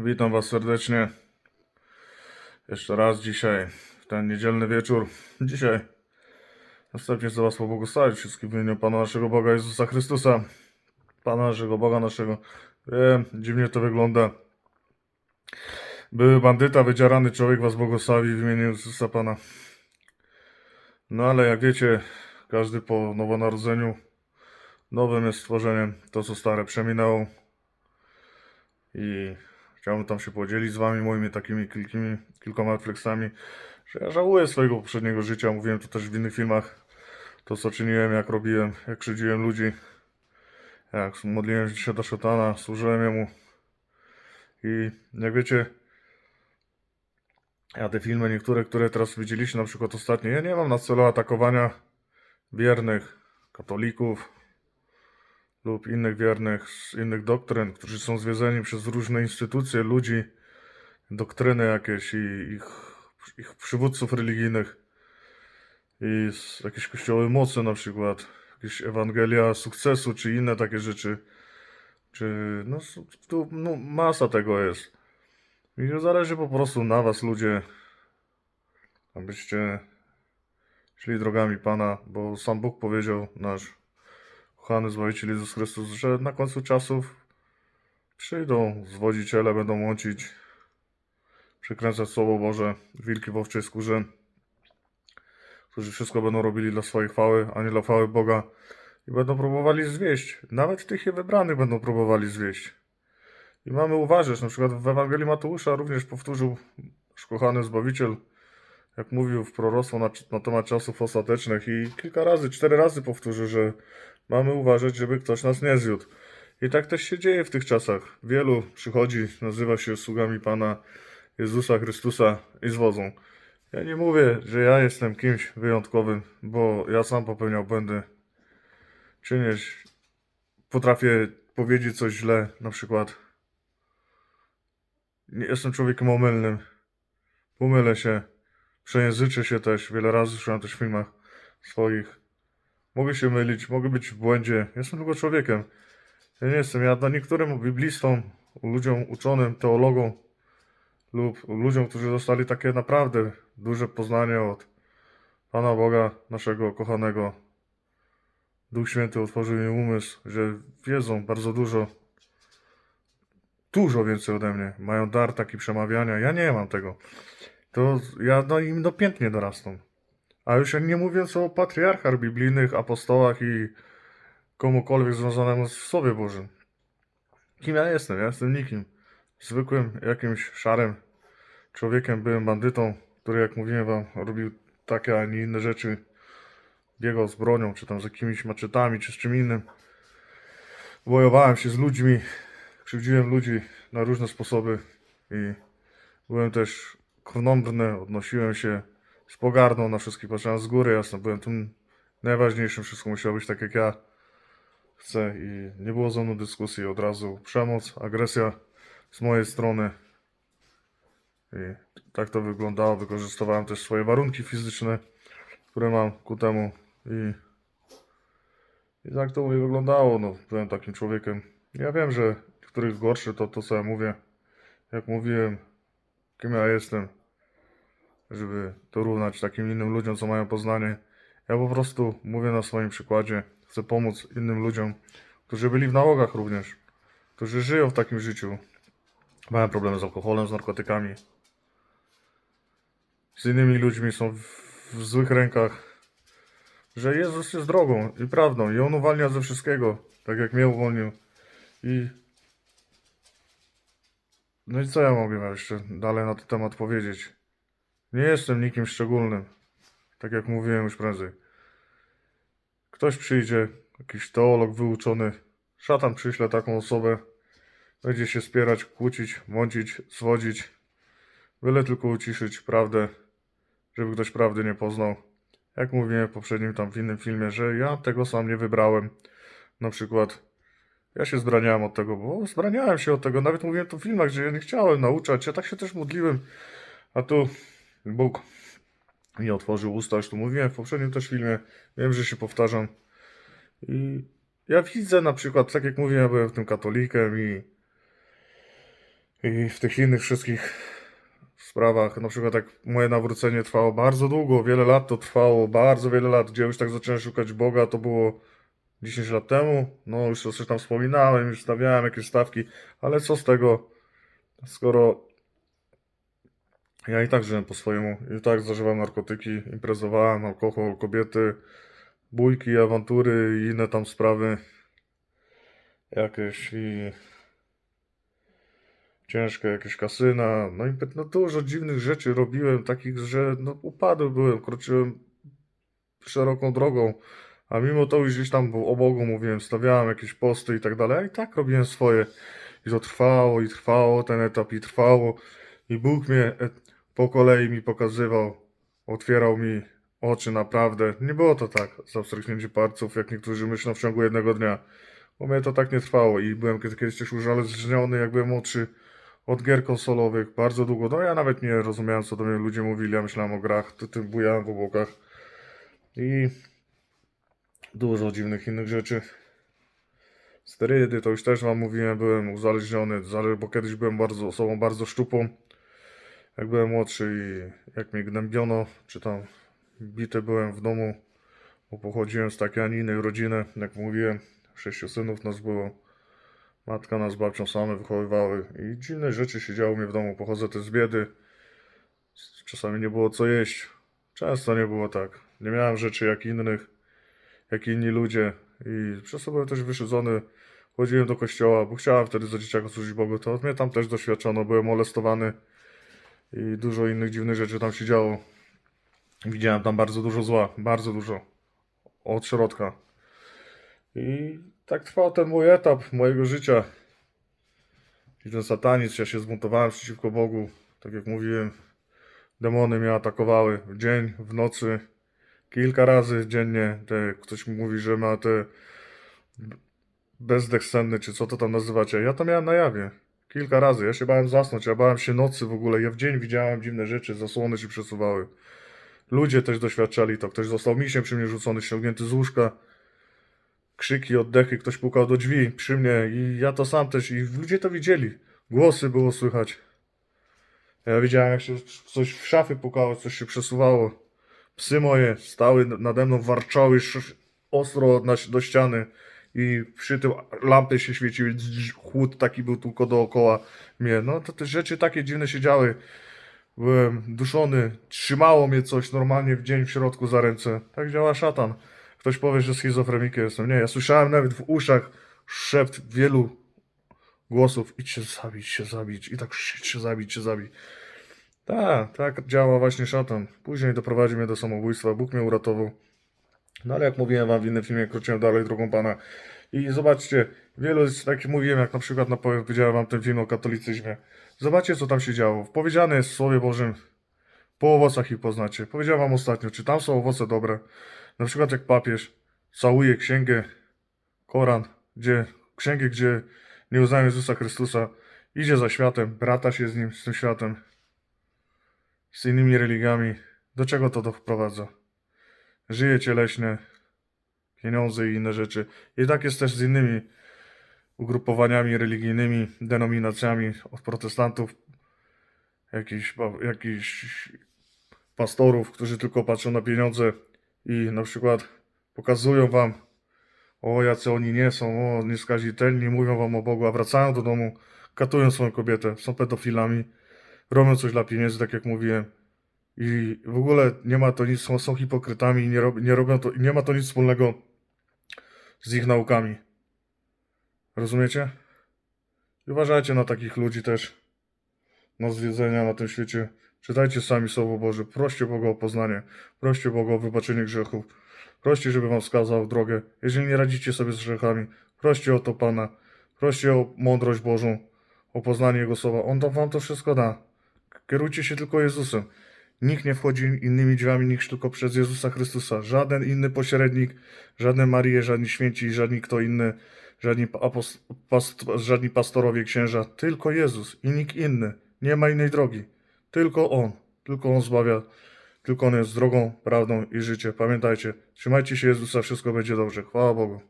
Witam Was serdecznie. Jeszcze raz dzisiaj, w ten niedzielny wieczór. Dzisiaj następnie chcę Was pobłogosławić wszystkim w imieniu Pana naszego Boga Jezusa Chrystusa. Pana naszego Boga naszego. Wiem, dziwnie to wygląda. Były bandyta, wydzierany człowiek Was błogosławi w imieniu Jezusa Pana. No ale jak wiecie, każdy po nowonarodzeniu nowym jest stworzeniem. To co stare przeminęło. I chciałbym tam się podzielić z wami moimi takimi kilkimi, kilkoma refleksami, że ja żałuję swojego poprzedniego życia. Mówiłem to też w innych filmach. To co czyniłem, jak robiłem, jak krzywdziłem ludzi, jak modliłem się do szatana, służyłem jemu. I jak wiecie, ja te filmy niektóre, które teraz widzieliście, na przykład ostatnie, ja nie mam na celu atakowania wiernych katolików, lub innych wiernych z innych doktryn, którzy są zwiedzeni przez różne instytucje, ludzi, doktryny jakieś i ich, ich przywódców religijnych i jakieś kościoły mocy na przykład, jakieś Ewangelia sukcesu czy inne takie rzeczy, czy no tu no, masa tego jest. I zależy po prostu na was ludzie, abyście szli drogami Pana, bo sam Bóg powiedział, nasz kochany Zbawiciel Jezus Chrystus, że na końcu czasów przyjdą zwodziciele, będą łączyć, przykręcać Słowo Boże, wilki w owczej skórze, którzy wszystko będą robili dla swojej chwały, a nie dla chwały Boga i będą próbowali zwieść. Nawet tych je wybranych będą próbowali zwieść. I mamy uważać, na przykład w Ewangelii Mateusza również powtórzył nasz kochany Zbawiciel, jak mówił w proroctwo na, na temat czasów ostatecznych i kilka razy, cztery razy powtórzył, że mamy uważać, żeby ktoś nas nie zjadł. I tak też się dzieje w tych czasach. Wielu przychodzi, nazywa się sługami Pana Jezusa Chrystusa i zwodzą. Ja nie mówię, że ja jestem kimś wyjątkowym, bo ja sam popełniał błędy. Czynić, potrafię powiedzieć coś źle, na przykład. Nie jestem człowiekiem omylnym. Pomylę się, przejęzyczę się też. Wiele razy słyszałem też w filmach swoich. Mogę się mylić, mogę być w błędzie. Jestem tylko człowiekiem. Ja nie jestem. Ja dla niektórym biblistom, ludziom uczonym, teologom lub ludziom, którzy dostali takie naprawdę duże poznanie od Pana Boga, naszego kochanego, Duch Święty otworzył im umysł, że wiedzą bardzo dużo, dużo więcej ode mnie. Mają dar taki przemawiania. Ja nie mam tego. To ja no, im dopiętnie dorastam. A już nie mówiąc o patriarchach biblijnych, apostołach i komukolwiek związanemu z Słowie Bożym. Kim ja jestem? Ja jestem nikim. Zwykłym, jakimś szarym człowiekiem, byłem bandytą, który, jak mówiłem wam, robił takie, a nie inne rzeczy. Biegał z bronią, czy tam z jakimiś maczetami, czy z czym innym. Wojowałem się z ludźmi, krzywdziłem ludzi na różne sposoby i byłem też krnąbrny, odnosiłem się z pogardą na wszystkich, patrzyłem z góry, jasno, byłem tym najważniejszym, wszystko musiało być tak jak ja chcę i nie było ze mną dyskusji, od razu przemoc, agresja z mojej strony. I tak to wyglądało, wykorzystywałem też swoje warunki fizyczne, które mam ku temu i, i tak to mnie wyglądało, no, byłem takim człowiekiem, ja wiem, że niektórych gorszy to to co ja mówię, jak mówiłem, kim ja jestem, żeby to równać takim innym ludziom, co mają poznanie. Ja po prostu mówię na swoim przykładzie. Chcę pomóc innym ludziom, którzy byli w nałogach również, którzy żyją w takim życiu. Mają problemy z alkoholem, z narkotykami. Z innymi ludźmi są w, w złych rękach. Że Jezus jest drogą i prawdą i On uwalnia ze wszystkiego, tak jak mnie uwolnił. I no i co ja mogę jeszcze dalej na ten temat powiedzieć? Nie jestem nikim szczególnym. Tak jak mówiłem już prędzej. Ktoś przyjdzie, jakiś teolog wyuczony, szatan przyśle taką osobę, będzie się spierać, kłócić, mącić, zwodzić, byle tylko uciszyć prawdę, żeby ktoś prawdy nie poznał. Jak mówiłem w poprzednim tam w innym filmie, że ja tego sam nie wybrałem. Na przykład ja się zbraniałem od tego, bo zbraniałem się od tego. Nawet mówiłem to w filmach, że ja nie chciałem nauczać. Ja tak się też modliłem. A tu Bóg mi otworzył usta, już tu mówiłem w poprzednim też filmie. Wiem, że się powtarzam. I ja widzę na przykład, tak jak mówiłem, ja byłem tym katolikiem i I w tych innych wszystkich sprawach, na przykład jak moje nawrócenie trwało bardzo długo, wiele lat to trwało, bardzo wiele lat, gdzie już tak zacząłem szukać Boga, to było 10 lat temu, no już coś tam wspominałem, już stawiałem jakieś stawki, ale co z tego, skoro ja i tak żyłem po swojemu, i tak zażywałem narkotyki, imprezowałem, alkohol, kobiety, bójki, awantury i inne tam sprawy jakieś i ciężkie jakieś kasyna, no i no dużo dziwnych rzeczy robiłem, takich, że no upadły byłem, kroczyłem szeroką drogą, a mimo to już gdzieś tam o Bogu mówiłem, stawiałem jakieś posty i tak dalej, a i tak robiłem swoje. I to trwało i trwało ten etap i trwało. I Bóg mnie po kolei mi pokazywał, otwierał mi oczy naprawdę, nie było to tak, za wstrzyknięcie palców, jak niektórzy myślą w ciągu jednego dnia, bo mnie to tak nie trwało i byłem kiedy- kiedyś też uzależniony, jak byłem młodszy, od gier konsolowych bardzo długo. No ja nawet nie rozumiałem, co do mnie ludzie mówili. Ja myślałem o grach, ty, tym bujałem w obłokach. I dużo dziwnych innych rzeczy. Sterydy, to już też wam mówiłem, byłem uzależniony, zale- bo kiedyś byłem bardzo, osobą bardzo szczupłą. Jak byłem młodszy i jak mnie gnębiono, czy tam bity byłem w domu, bo pochodziłem z takiej, a nie innej rodziny. Jak mówiłem, sześciu synów nas było. Matka nas babcią same wychowywały i dziwne rzeczy się działy mnie w domu. Pochodzę też z biedy. Czasami nie było co jeść. Często nie było tak. Nie miałem rzeczy jak innych, jak inni ludzie. I przez to byłem też wyszydzony. Chodziłem do kościoła, bo chciałem wtedy za dzieciaka służyć Bogu. To mnie tam też doświadczono. Byłem molestowany i dużo innych dziwnych rzeczy tam się działo. Widziałem tam bardzo dużo zła. Bardzo dużo. Od środka. I tak trwał ten mój etap mojego życia. I ten satanizm, ja się zbuntowałem przeciwko Bogu. Tak jak mówiłem, demony mnie atakowały w dzień, w nocy, kilka razy dziennie. Te, ktoś mi mówi, że ma te bezdech senny, czy co to tam nazywacie. Ja to miałem na jawie. Kilka razy. Ja się bałem zasnąć, ja bałem się nocy w ogóle. Ja w dzień widziałem dziwne rzeczy, zasłony się przesuwały. Ludzie też doświadczali to. Ktoś został misiem przy mnie rzucony, ściągnięty z łóżka krzyki, oddechy, ktoś pukał do drzwi przy mnie i ja to sam też i ludzie to widzieli. Głosy było słychać. Ja widziałem jak się coś w szafy pukało, coś się przesuwało. Psy moje stały nade mną, warczały ostro do ściany i przy tym lampy się świeciły, chłód taki był tylko dookoła mnie. No to te rzeczy takie dziwne się działy. Byłem duszony, trzymało mnie coś normalnie w dzień w środku za ręce. Tak działa szatan. Ktoś powie, że schizofrenikiem jestem. Nie, ja słyszałem nawet w uszach szept wielu głosów. Idź się zabić, się zabić. I tak się zabić, się zabić. Tak, tak działa właśnie szatan. Później doprowadził mnie do samobójstwa. Bóg mnie uratował. No ale jak mówiłem wam w innym filmie, kroczyłem dalej drogą Pana. I zobaczcie, wielu jest, tak jak mówiłem, jak na przykład na, powiedziałem wam ten film o katolicyzmie. Zobaczcie, co tam się działo. Powiedziane jest w Słowie Bożym, po owocach ich poznacie. Powiedziałem wam ostatnio, czy tam są owoce dobre. Na przykład jak papież całuje księgę, Koran, gdzie, księgę, gdzie nie uznają Jezusa Chrystusa, idzie za światem, brata się z nim, z tym światem, z innymi religiami. Do czego to doprowadza? Żyje cieleśne, pieniądze i inne rzeczy. I tak jest też z innymi ugrupowaniami religijnymi, denominacjami od protestantów, jakichś, jakichś pastorów, którzy tylko patrzą na pieniądze i na przykład pokazują wam, o jacy oni nie są, o nieskazitelni, mówią wam o Bogu, a wracają do domu, katują swoją kobietę, są pedofilami, robią coś dla pieniędzy, tak jak mówiłem. I w ogóle nie ma to nic, są, są hipokrytami i nie, rob, nie robią to, nie ma to nic wspólnego z ich naukami. Rozumiecie? I uważajcie na takich ludzi też, na zwiedzenia na tym świecie. Czytajcie sami Słowo Boże, proście Boga o poznanie, proście Boga o wybaczenie grzechów, proście, żeby wam wskazał drogę. Jeżeli nie radzicie sobie z grzechami, proście o to Pana, proście o mądrość Bożą, o poznanie Jego Słowa. On to wam to wszystko da. Kierujcie się tylko Jezusem. Nikt nie wchodzi innymi drzwiami niż tylko przez Jezusa Chrystusa. Żaden inny pośrednik, żadne Marie, żadni święci, żadni kto inny, żadni, apost- past- żadni pastorowie, księża. Tylko Jezus i nikt inny. Nie ma innej drogi. Tylko On. Tylko On zbawia. Tylko On jest drogą, prawdą i życiem. Pamiętajcie, trzymajcie się Jezusa, wszystko będzie dobrze. Chwała Bogu.